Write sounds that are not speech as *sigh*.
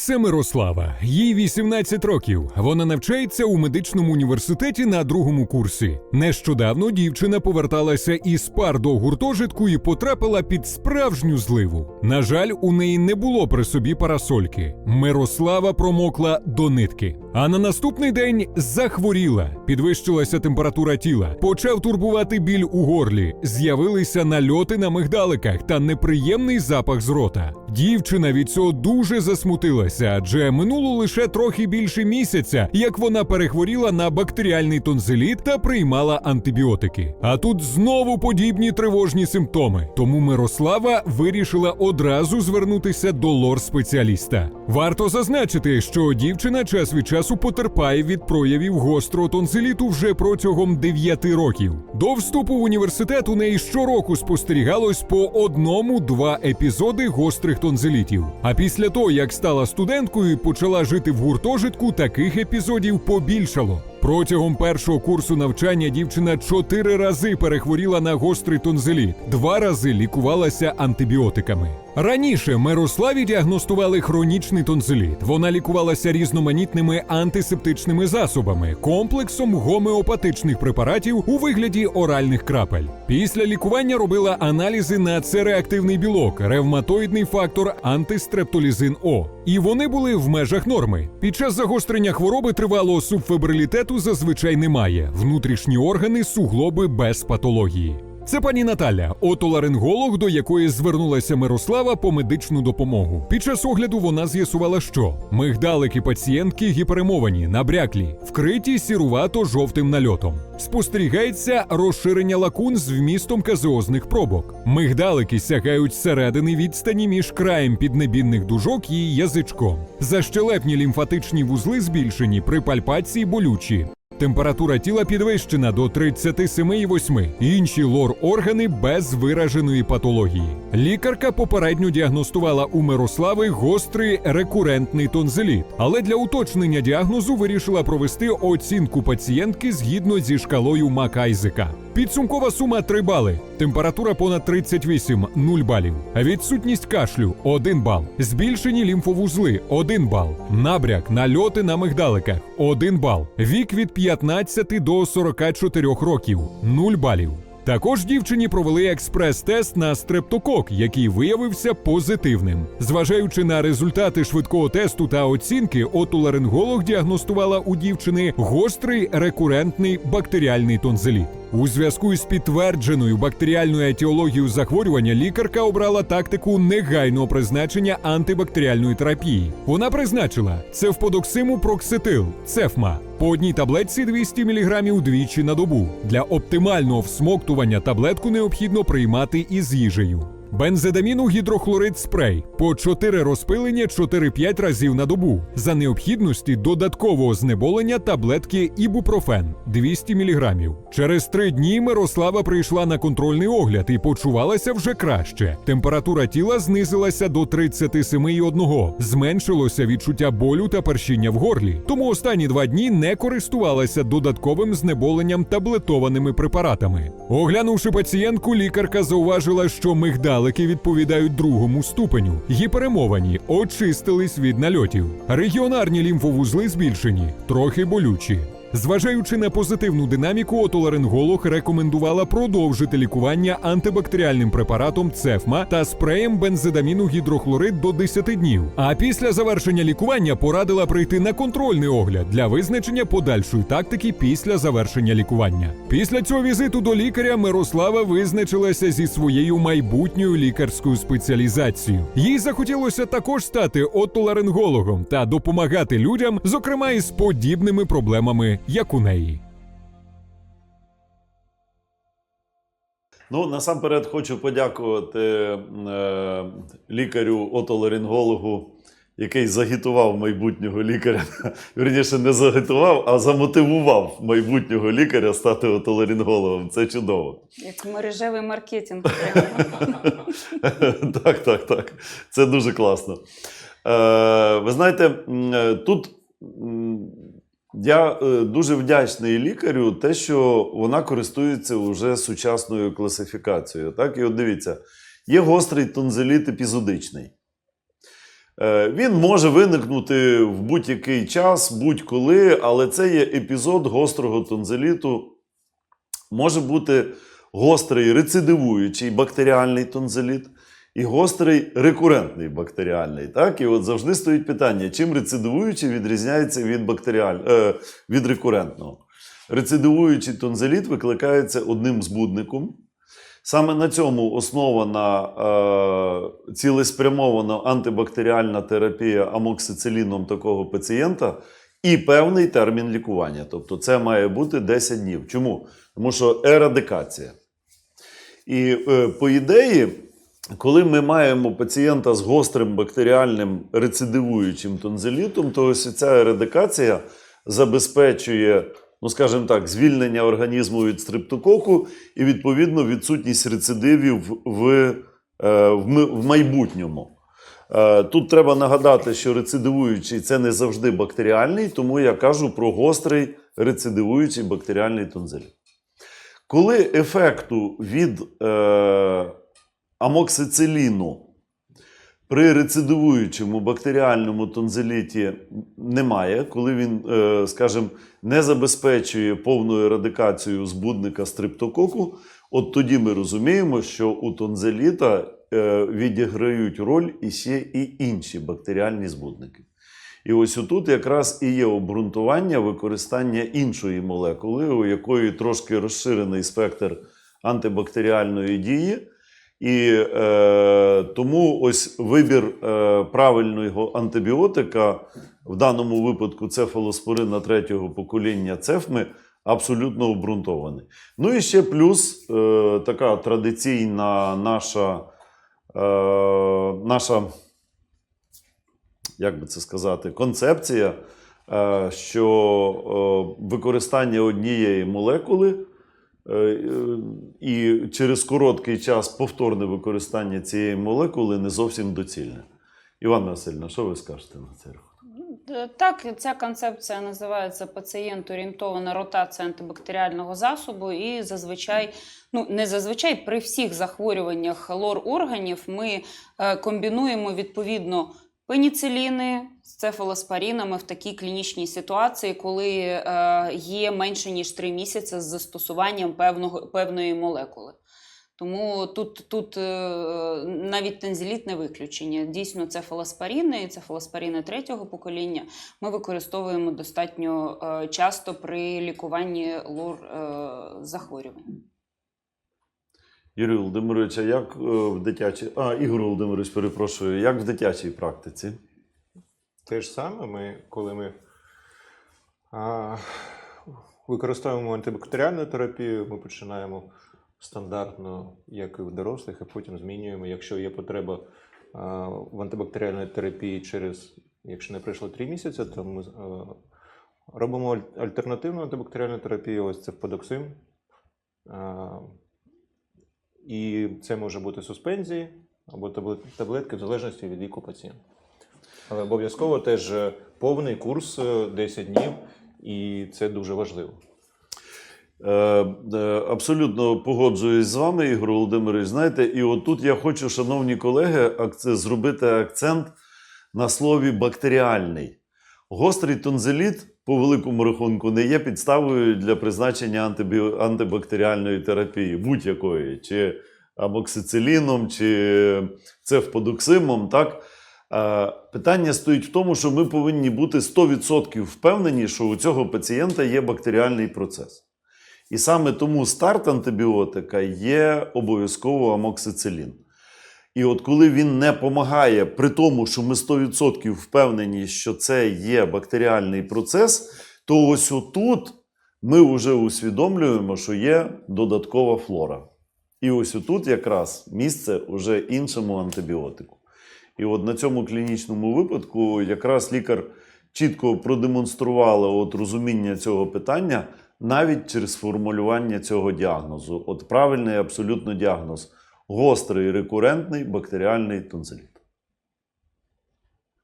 Це Мирослава. Їй 18 років. Вона навчається у медичному університеті на другому курсі. Нещодавно дівчина поверталася із пар до гуртожитку і потрапила під справжню зливу. На жаль, у неї не було при собі парасольки. Мирослава промокла до нитки. А на наступний день захворіла, підвищилася температура тіла, почав турбувати біль у горлі, з'явилися нальоти на мигдаликах та неприємний запах з рота. Дівчина від цього дуже засмутилася, адже минуло лише трохи більше місяця, як вона перехворіла на бактеріальний тонзиліт та приймала антибіотики. А тут знову подібні тривожні симптоми. Тому Мирослава вирішила одразу звернутися до лор-спеціаліста. Варто зазначити, що дівчина час від часу потерпає від проявів гострого тонзиліту вже протягом 9 років. До вступу в університет у неї щороку спостерігалось по одному-два епізоди гострих тонзилітів. А після того, як стала студенткою і почала жити в гуртожитку, таких епізодів побільшало. Протягом першого курсу навчання дівчина чотири рази перехворіла на гострий тонзиліт, два рази лікувалася антибіотиками. Раніше Мирославі діагностували хронічний тонзиліт. Вона лікувалася різноманітними антисептичними засобами, комплексом гомеопатичних препаратів у вигляді оральних крапель. Після лікування робила аналізи на С-реактивний білок, ревматоїдний фактор антистрептолізин О. І вони були в межах норми. Під час загострення хвороби тривалого субфебрилітету зазвичай немає. Внутрішні органи, суглоби без патології. Це пані Наталя, отоларинголог, до якої звернулася Мирослава по медичну допомогу. Під час огляду вона з'ясувала, що мигдалики пацієнтки гіперемовані, набряклі, вкриті сірувато-жовтим нальотом. Спостерігається розширення лакун з вмістом казеозних пробок. Мигдалики сягають середини відстані між краєм піднебінних дужок і язичком. Защелепні лімфатичні вузли збільшені при пальпації болючі. Температура тіла підвищена до 37,8. Інші лор-органи без вираженої патології. Лікарка попередньо діагностувала у Мирослави гострий рекурентний тонзиліт, але для уточнення діагнозу вирішила провести оцінку пацієнтки згідно зі шкалою Макайзика. Підсумкова сума 3 бали. Температура понад 38 – 0 балів. Відсутність кашлю 1 бал. Збільшені лімфовузли 1 бал. Набряк, нальоти на мигдаликах 1 бал. Вік від 15 до 44 років 0 балів. Також дівчині провели експрес-тест на стрептокок, який виявився позитивним. Зважаючи на результати швидкого тесту та оцінки, отоларинголог діагностувала у дівчини гострий рекурентний бактеріальний тонзиліт. У зв'язку із підтвердженою бактеріальною етіологією захворювання лікарка обрала тактику негайного призначення антибактеріальної терапії. Вона призначила цефподоксиму проксетил, цефма, по одній таблетці 200 мг двічі на добу. Для оптимального всмоктування таблетку необхідно приймати із їжею. Бензедаміну гідрохлорид спрей по 4 розпилення 4-5 разів на добу. За необхідності додаткового знеболення таблетки ібупрофен 200 мг. Через три дні Мирослава прийшла на контрольний огляд і почувалася вже краще. Температура тіла знизилася до 37,1. Зменшилося відчуття болю та першіння в горлі. Тому останні два дні не користувалася додатковим знеболенням таблетованими препаратами. Оглянувши пацієнтку, лікарка зауважила, що мигдалики відповідають другому ступеню. Гіперемовані, очистились від нальотів. Регіонарні лімфовузли збільшені, трохи болючі. Зважаючи на позитивну динаміку, отоларинголог рекомендувала продовжити лікування антибактеріальним препаратом цефма та спреєм бензидаміну гідрохлорид до 10 днів. А після завершення лікування порадила прийти на контрольний огляд для визначення подальшої тактики після завершення лікування. Після цього візиту до лікаря Мирослава визначилася зі своєю майбутньою лікарською спеціалізацією. Їй захотілося також стати отоларингологом та допомагати людям, зокрема із подібними проблемами, як у неї. Ну, насамперед хочу подякувати е, лікарю отоларингологу, який загітував майбутнього лікаря. *laughs* Вірніше, не загітував, а замотивував майбутнього лікаря стати отоларингологом. Це чудово. Як мережевий маркетинг. *laughs* так, так, так. Це дуже класно. Е, ви знаєте, е, тут я е, дуже вдячний лікарю, те, що вона користується вже сучасною класифікацією. Так, і от дивіться, є гострий тонзиліт епізодичний. Е, Він може виникнути в будь-який час, будь-коли, але це є епізод гострого тонзиліту. Може бути гострий рецидивуючий бактеріальний тонзиліт і гострий рекурентний бактеріальний. Так? І от завжди стоїть питання, чим рецидивуючий відрізняється від, бактеріаль... е, від рекурентного. Рецидивуючий тонзиліт викликається одним збудником. Саме на цьому основана е, цілеспрямована антибактеріальна терапія амоксициліном такого пацієнта і певний термін лікування. Тобто це має бути 10 днів. Чому? Тому що ерадикація. І е, по ідеї, коли ми маємо пацієнта з гострим бактеріальним рецидивуючим тонзилітом, то ось ця ерадикація забезпечує, ну скажімо так, звільнення організму від стрептококу і відповідно відсутність рецидивів в, е, в, в майбутньому. Е, Тут треба нагадати, що рецидивуючий це не завжди бактеріальний, тому я кажу про гострий рецидивуючий бактеріальний тонзиліт. Коли ефекту від е, амоксициліну при рецидивуючому бактеріальному тонзиліті немає, коли він, е, скажімо, не забезпечує повну ерадикацію збудника стриптококу, от тоді ми розуміємо, що у тонзиліта е, відіграють роль іще і інші бактеріальні збудники. І ось отут якраз і є обґрунтування використання іншої молекули, у якої трошки розширений спектр антибактеріальної дії. І е, тому ось вибір е, правильного антибіотика, в даному випадку цефалоспорина третього покоління цефми, абсолютно обґрунтований. Ну і ще плюс е, така традиційна наша, е, наша як би це сказати, концепція, е, що е, використання однієї молекули і через короткий час повторне використання цієї молекули не зовсім доцільне. Іванна Васильівна, що ви скажете на це? Е, Так, ця концепція називається пацієнт-орієнтована ротація антибактеріального засобу, і зазвичай, ну не зазвичай, при всіх захворюваннях лор органів ми е, комбінуємо відповідно пеніциліни з цефалоспорінами в такій клінічній ситуації, коли е, є менше ніж 3 місяці з застосуванням певного, певної молекули. Тому тут, тут е, навіть тензиліт не виключення. Дійсно, це фалоспаріни, і це фалоспаріни третього покоління. Ми використовуємо достатньо е, часто при лікуванні лор захворювань. Юрій Володимирович, а як е, в дитячій. А, Ігор Володимирович, перепрошую, як в дитячій практиці? Те ж саме, ми, коли ми а, використовуємо антибактеріальну терапію, ми починаємо стандартно, як і в дорослих, і потім змінюємо, якщо є потреба а, в антибактеріальній терапії через, якщо не пройшло 3 місяці, то ми а, робимо аль- альтернативну антибактеріальну терапію, ось це подоксим. І це може бути суспензії або таблетки в залежності від віку пацієнта. Але обов'язково теж е, повний курс е, 10 днів, і це дуже важливо. Е, е, Абсолютно погоджуюсь з вами, Ігор Володимирович. Знаєте, і отут я хочу, шановні колеги, зробити акцент на слові бактеріальний. Гострий тонзиліт, по великому рахунку, не є підставою для призначення антибі... антибактеріальної терапії, будь-якої, чи амоксициліном, чи цефподоксимом. Так? Питання стоїть в тому, що ми повинні бути 100% впевнені, що у цього пацієнта є бактеріальний процес. І саме тому старт антибіотика є обов'язково амоксицилін. І от коли він не допомагає, при тому, що ми 100% впевнені, що це є бактеріальний процес, то ось отут ми вже усвідомлюємо, що є додаткова флора. І ось отут якраз місце уже іншому антибіотику. І от на цьому клінічному випадку якраз лікар чітко продемонструвала от розуміння цього питання навіть через формулювання цього діагнозу. От правильний абсолютно діагноз гострий рекурентний бактеріальний тонзиліт.